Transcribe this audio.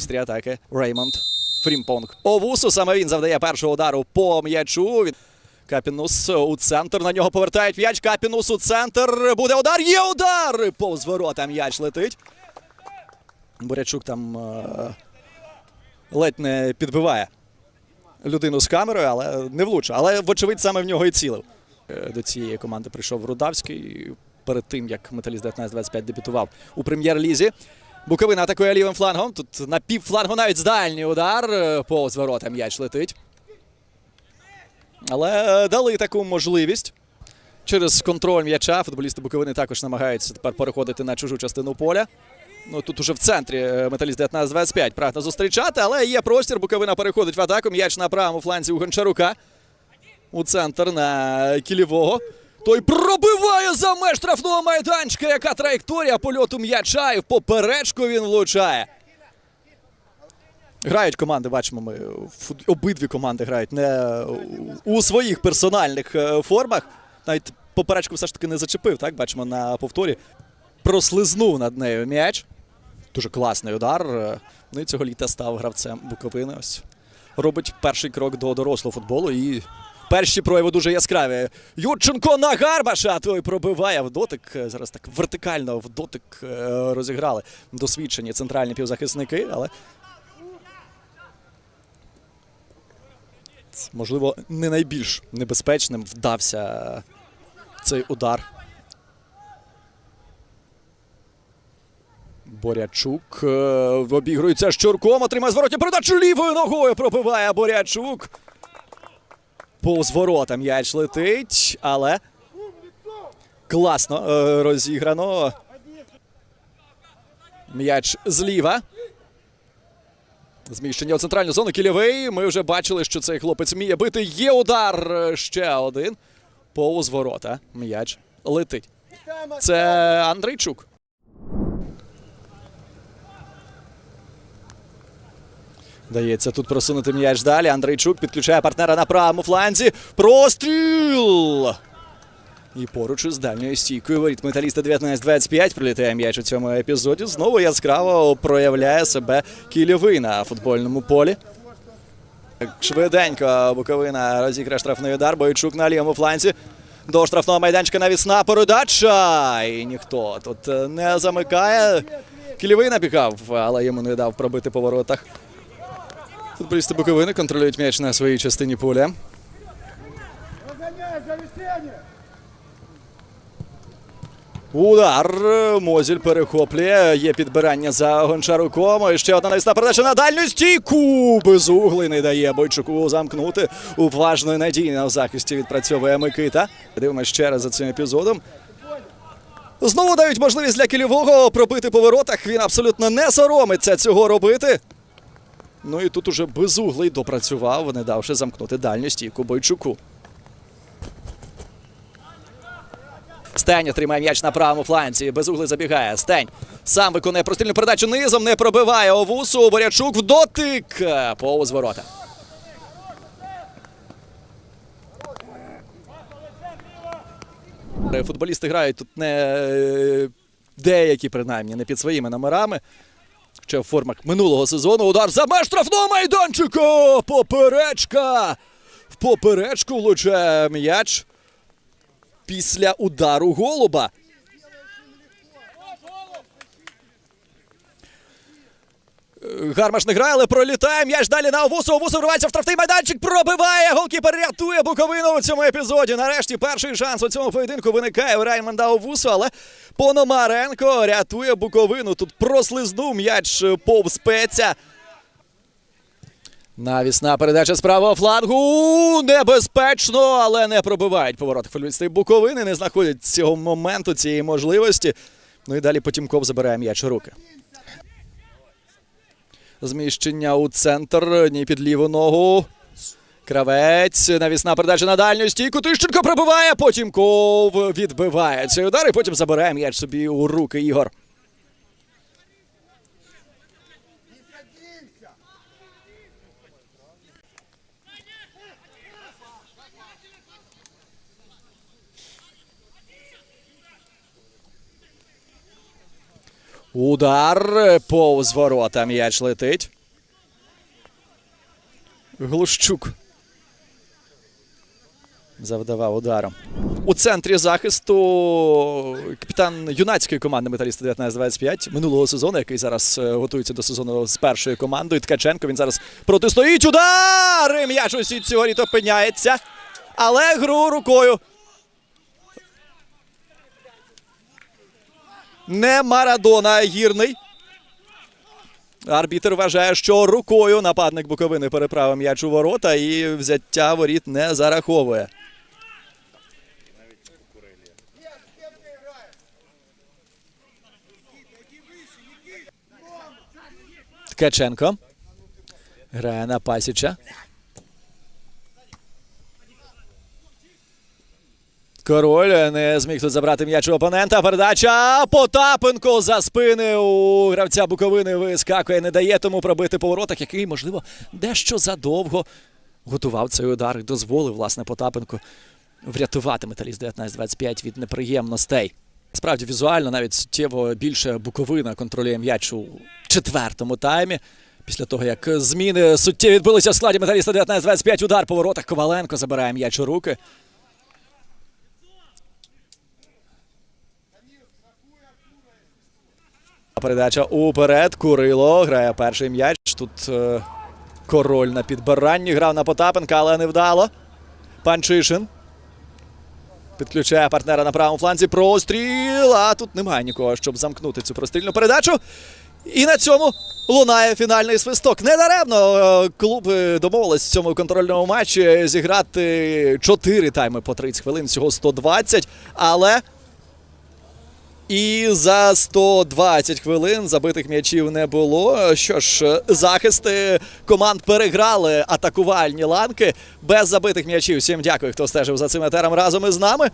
вістрі атаки Реймонд Фрімпонг. Овусу саме він завдає першого удару по м'ячу. Капінус у центр. На нього повертають м'яч. Капінус у центр. Буде удар. Є удар! Повз ворота м'яч летить. Бурячук там е, ледь не підбиває людину з камерою, але не влучив. Але, вочевидь, саме в нього і цілив. Е, До цієї команди прийшов Рудавський перед тим, як металіст 19-25 дебютував у прем'єр-лізі. Буковина атакує лівим флангом. Тут на півфлангу навіть з удар. Е, Повз ворота м'яч летить. Але е, дали таку можливість. Через контроль м'яча футболісти Буковини також намагаються тепер переходити на чужу частину поля. Ну тут уже в центрі е, металіст 19-25 прагне зустрічати, але є простір. Буковина переходить в атаку. М'яч на правому фланзі у Гончарука. У центр на кілівого. Той пробиває за меж штрафного майданчика. Яка траєкторія польоту м'яча і в поперечку він влучає. Грають команди, бачимо, ми обидві команди грають не у своїх персональних е, формах. Навіть поперечку все ж таки не зачепив, так? Бачимо на повторі. Прослизнув над нею м'яч. Дуже класний удар. Е, Ну і цього літа став гравцем Буковини. Ось робить перший крок до дорослого футболу і перші прояви дуже яскраві. Юрченко на Гарбаша, той пробиває в дотик. Зараз так вертикально в дотик е, розіграли досвідчені центральні півзахисники, але можливо не найбільш небезпечним вдався цей удар. Борячук е, обігрується Щурком, отримає зворотню передачу лівою ногою пробиває Борячук. Повз ворота м'яч летить, але класно е, розіграно. М'яч зліва. Зміщення у центральну зону кільовий. Ми вже бачили, що цей хлопець вміє бити. Є удар ще один. Повз ворота. М'яч летить. Це Андрейчук. Дається тут просунути м'яч далі. Андрейчук підключає партнера на правому фланзі. Простріл! І поруч із дальньою стійкою воріт металіста 19-25 прилітає м'яч у цьому епізоді. Знову яскраво проявляє себе кільовий на футбольному полі. Швиденько Буковина розіграє штрафний удар. Бойчук на лівому фланзі. До штрафного майданчика навісна передача. І ніхто тут не замикає. Кільовий набігав, але йому не дав пробити по воротах. Футболісти Буковини контролюють м'яч на своїй частині поля. Удар. Мозіль перехоплює. Є підбирання за Гончаруком. І ще одна навісна передача на дальню стійку. Безуглий не дає Бойчуку замкнути. Уважно і надійно в захисті відпрацьовує Микита. Дивимося ще раз за цим епізодом. Знову дають можливість для кільового пробити по воротах. Він абсолютно не соромиться цього робити. Ну і тут уже безуглий допрацював, не давши замкнути дальню стійку Бойчуку. Стень отримає м'яч на правому фланці. Безуглий забігає. Стень сам виконує прострільну передачу низом, не пробиває овусу. Борячук в дотик. Повз ворота. Футболісти грають тут не е, деякі, принаймні, не під своїми номерами. Ще в формах минулого сезону. Удар за меж штрафного майданчика. Поперечка. В поперечку влучає м'яч після удару голуба. Гармаш не грає, але пролітає м'яч далі на Овусу. Овусу вривається в штрафний майданчик, пробиває. Голкіпер рятує Буковину у цьому епізоді. Нарешті перший шанс у цьому поєдинку виникає у Раймонда Овусу, але Пономаренко рятує Буковину. Тут прослизнув м'яч повз Пеця. Навісна передача з правого флангу. Небезпечно, але не пробивають поворот. Футболісти Буковини не знаходять цього моменту, цієї можливості. Ну і далі Потімков забирає м'яч у руки. Зміщення у центр. Ні під ліву ногу. Кравець. Навісна передача на дальню стійку. Тищенко пробиває. Потімков відбиває цей удар і потім забирає м'яч собі у руки Ігор. Удар повз ворота. М'яч летить. Глущук. Завдавав ударом. У центрі захисту капітан юнацької команди Металіста 19-25 минулого сезону, який зараз е, готується до сезону з першою командою. Ткаченко. Він зараз протистоїть. Удар! М'яч у сітці воріт опиняється. Але гру рукою. Не Марадона, а гірний. Арбітер вважає, що рукою нападник Буковини переправив м'яч у ворота і взяття воріт не зараховує. Ткаченко. Грає на Пасіча. Король не зміг тут забрати м'яч у опонента. Передача Потапенко за спини у гравця Буковини вискакує, не дає тому пробити по воротах, який, можливо, дещо задовго готував цей удар і дозволив, власне, Потапенко врятувати металіст 19-25 від неприємностей. Справді, візуально навіть суттєво більше Буковина контролює м'яч у четвертому таймі. Після того, як зміни суттєві відбулися в складі металіста 19-25, удар по воротах. Коваленко забирає м'яч у руки. Передача уперед. Курило грає перший м'яч. Тут е, король на підбиранні грав на Потапенка, але не вдало. Панчишин. Підключає партнера на правому фланзі. Простріл. А тут немає нікого, щоб замкнути цю прострільну передачу. І на цьому лунає фінальний свисток. Недаремно е, клуби домовились в цьому контрольному матчі зіграти 4 тайми по 30 хвилин, всього 120. Але і за 120 хвилин забитих м'ячів не було. Що ж, захисти команд переграли атакувальні ланки без забитих м'ячів. Всім дякую, хто стежив за цим етером разом із нами.